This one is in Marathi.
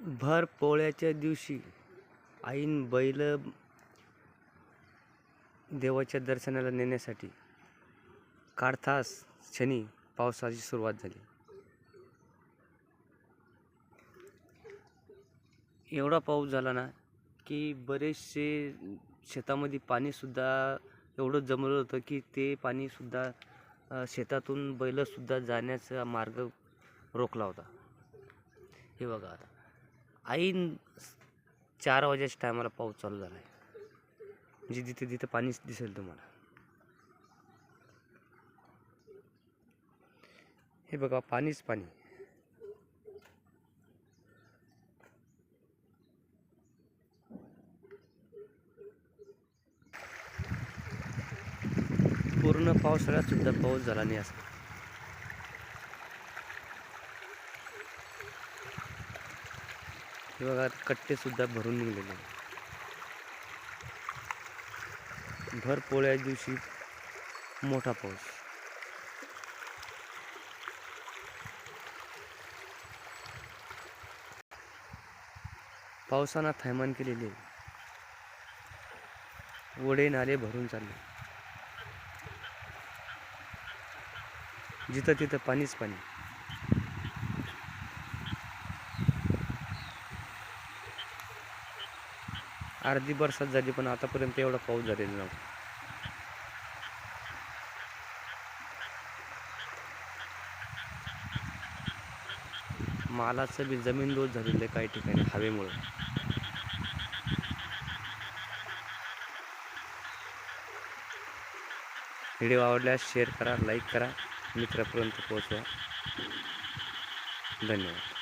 भर पोळ्याच्या दिवशी आईन बैल देवाच्या दर्शनाला नेण्यासाठी काढतास क्षणी पावसाची सुरुवात झाली. एवढा पाऊस झाला ना की बरेचसे शेतामध्ये पाणीसुद्धा एवढं जमलं होतं की ते पाणीसुद्धा शेतातून बैलसुद्धा जाण्याचा मार्ग रोखला होता. हे बघा आता. ऐन चार वाजेच्या टायमाला पाऊस चालू झाला आहे म्हणजे जिथे जिथे पाणीच दिसेल तुम्हाला. हे बघा पाणीच पाणी. पूर्ण पावसाळ्यात सुद्धा पाऊस झाला नाही असं. हे बघा कट्टे सुद्धा भरून निघलेले आहे. भर पोळ्या दिवशी मोठा पाऊस. पावसानं थैमान केलेले. ओढे नाले भरून चालले. जिथं तिथं पाणीच पाणी. अर्धी बरसात झाली पण आतापर्यंत एवढा पाऊस झालेला नव्हता. मालाचं बी जमीन दोष झालेलं आहे काही ठिकाणी हवेमुळे. व्हिडिओ आवडल्यास शेअर करा लाईक करा. मित्रापर्यंत पोहोचवा. धन्यवाद.